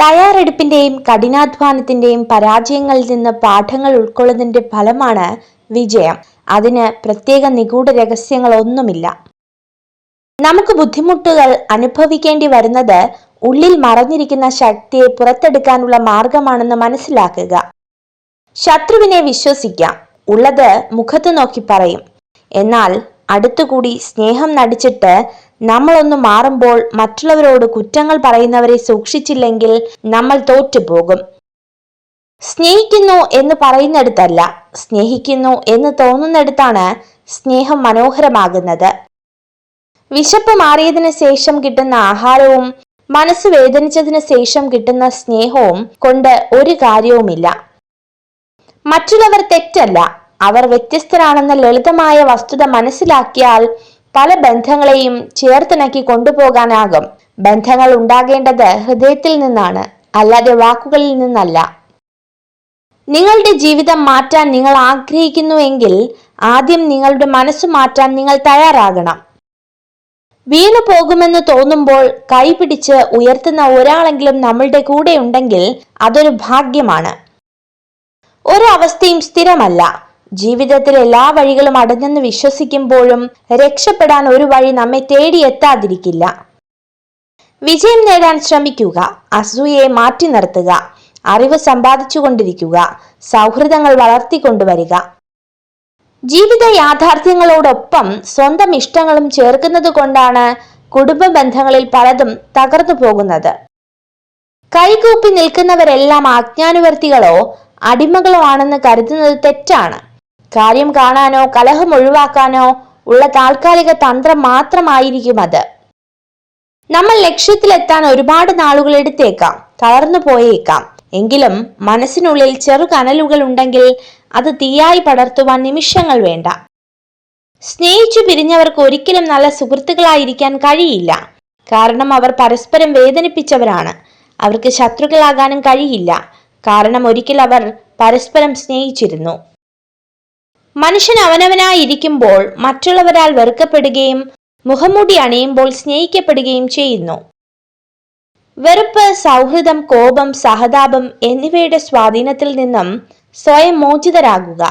തയ്യാറെടുപ്പിന്റെയും കഠിനാധ്വാനത്തിന്റെയും പരാജയങ്ങളിൽ നിന്ന് പാഠങ്ങൾ ഉൾക്കൊള്ളുന്നതിന്റെ ഫലമാണ് വിജയം. അതിന് പ്രത്യേക നിഗൂഢ രഹസ്യങ്ങളൊന്നുമില്ല. നമുക്ക് ബുദ്ധിമുട്ടുകൾ അനുഭവിക്കേണ്ടി വരുന്നത് ഉള്ളിൽ മറഞ്ഞിരിക്കുന്ന ശക്തിയെ പുറത്തെടുക്കാനുള്ള മാർഗമാണെന്ന് മനസ്സിലാക്കുക. ശത്രുവിനെ വിശ്വസിക്കാം. ഉള്ളത് മുഖത്ത് നോക്കി പറയും. എന്നാൽ അടുത്തുകൂടി സ്നേഹം നടിച്ചിട്ട് നമ്മളൊന്ന് മാറുമ്പോൾ മറ്റുള്ളവരോട് കുറ്റങ്ങൾ പറയുന്നവരെ സൂക്ഷിച്ചില്ലെങ്കിൽ നമ്മൾ തോറ്റുപോകും. സ്നേഹിക്കുന്നു എന്ന് പറയുന്നിടത്തല്ല സ്നേഹിക്കുന്നു എന്ന് തോന്നുന്നിടത്താണ് സ്നേഹം മനോഹരമാകുന്നത്. വിശപ്പ് മാറിയതിന് ശേഷം കിട്ടുന്ന ആഹാരവും മനസ്സ് വേദനിച്ചതിന് ശേഷം കിട്ടുന്ന സ്നേഹവും കൊണ്ട് ഒരു കാര്യവുമില്ല. മറ്റുള്ളവർ തെറ്റല്ല അവർ വ്യത്യസ്തരാണെന്ന ലളിതമായ വസ്തുത മനസ്സിലാക്കിയാൽ പല ബന്ധങ്ങളെയും ചേർത്തിണക്കി കൊണ്ടുപോകാനാകും. ബന്ധങ്ങൾ ഉണ്ടാകേണ്ടത് ഹൃദയത്തിൽ നിന്നാണ് അല്ലാതെ വാക്കുകളിൽ നിന്നല്ല. നിങ്ങളുടെ ജീവിതം മാറ്റാൻ നിങ്ങൾ ആഗ്രഹിക്കുന്നുവെങ്കിൽ ആദ്യം നിങ്ങളുടെ മനസ്സ് മാറ്റാൻ നിങ്ങൾ തയ്യാറാകണം. വീണു പോകുമെന്ന് തോന്നുമ്പോൾ കൈപിടിച്ച് ഉയർത്തുന്ന ഒരാളെങ്കിലും നമ്മളുടെ കൂടെ ഉണ്ടെങ്കിൽ അതൊരു ഭാഗ്യമാണ്. ഒരു അവസ്ഥയും സ്ഥിരമല്ല. ജീവിതത്തിൽ എല്ലാ വഴികളും അടഞ്ഞെന്ന് വിശ്വസിക്കുമ്പോഴും രക്ഷപ്പെടാൻ ഒരു വഴി നമ്മെ തേടിയെത്താതിരിക്കില്ല വിജയം നേടാൻ ശ്രമിക്കുക അസൂയയെ മാറ്റി നിർത്തുക അറിവ് സമ്പാദിച്ചുകൊണ്ടിരിക്കുക സൗഹൃദങ്ങൾ വളർത്തിക്കൊണ്ടുവരിക. ജീവിത യാഥാർത്ഥ്യങ്ങളോടൊപ്പം സ്വന്തം ഇഷ്ടങ്ങളും ചേർക്കുന്നത് കൊണ്ടാണ് കുടുംബ ബന്ധങ്ങളിൽ പലതും തകർന്നു പോകുന്നത്. കൈകൂപ്പി നിൽക്കുന്നവരെല്ലാം ആജ്ഞാനുവർത്തികളോ അടിമകളോ ആണെന്ന് കരുതുന്നത് തെറ്റാണ്. കാര്യം കാണാനോ കലഹം ഒഴിവാക്കാനോ ഉള്ള താൽക്കാലിക തന്ത്രം മാത്രമായിരിക്കും അത്. നമ്മൾ ലക്ഷ്യത്തിലെത്താൻ ഒരുപാട് നാളുകൾ എടുത്തേക്കാം തളർന്നു പോയേക്കാം. എങ്കിലും മനസ്സിനുള്ളിൽ ചെറു കനലുകൾ ഉണ്ടെങ്കിൽ അത് തീയായി പടർത്തുവാൻ നിമിഷങ്ങൾ വേണ്ട. സ്നേഹിച്ചു പിരിഞ്ഞവർക്ക് ഒരിക്കലും നല്ല സുഹൃത്തുക്കളായിരിക്കാൻ കഴിയില്ല. കാരണം അവർ പരസ്പരം വേദനിപ്പിച്ചവരാണ്. അവർക്ക് ശത്രുക്കളാകാനും കഴിയില്ല. കാരണം ഒരിക്കൽ അവർ പരസ്പരം സ്നേഹിച്ചിരുന്നു. മനുഷ്യൻ അവനവനായിരിക്കുമ്പോൾ മറ്റുള്ളവരാൽ വെറുക്കപ്പെടുകയും മുഖംമൂടി അണിയുമ്പോൾ സ്നേഹിക്കപ്പെടുകയും ചെയ്യുന്നു. വെറുപ്പ് സൗഹൃദം കോപം സഹതാപം എന്നിവയുടെ സ്വാധീനത്തിൽ നിന്നും സ്വയം മോചിതരാകുക.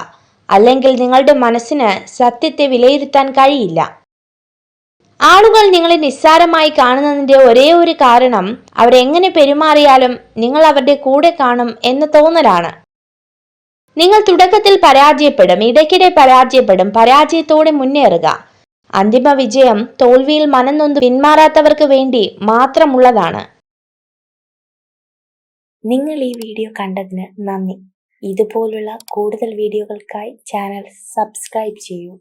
അല്ലെങ്കിൽ നിങ്ങളുടെ മനസ്സിന് സത്യത്തെ വിലയിരുത്താൻ കഴിയില്ല. ആളുകൾ നിങ്ങളെ നിസ്സാരമായി കാണുന്നതിന്റെ ഒരേ ഒരു കാരണം അവരെങ്ങനെ പെരുമാറിയാലും നിങ്ങൾ അവരുടെ കൂടെ കാണും എന്ന തോന്നലാണ്. നിങ്ങൾ തുടക്കത്തിൽ പരാജയപ്പെടും ഇടയ്ക്കിടെ പരാജയപ്പെടും പരാജയത്തോടെ മുന്നേറുക. അന്തിമ വിജയം തോൽവിയിൽ മനംനൊന്ന് പിന്മാറാത്തവർക്ക് വേണ്ടി മാത്രമുള്ളതാണ്. നിങ്ങൾ ഈ വീഡിയോ കണ്ടതിന് നന്ദി. ഇതുപോലുള്ള കൂടുതൽ വീഡിയോകൾക്കായി ചാനൽ സബ്സ്ക്രൈബ് ചെയ്യൂ.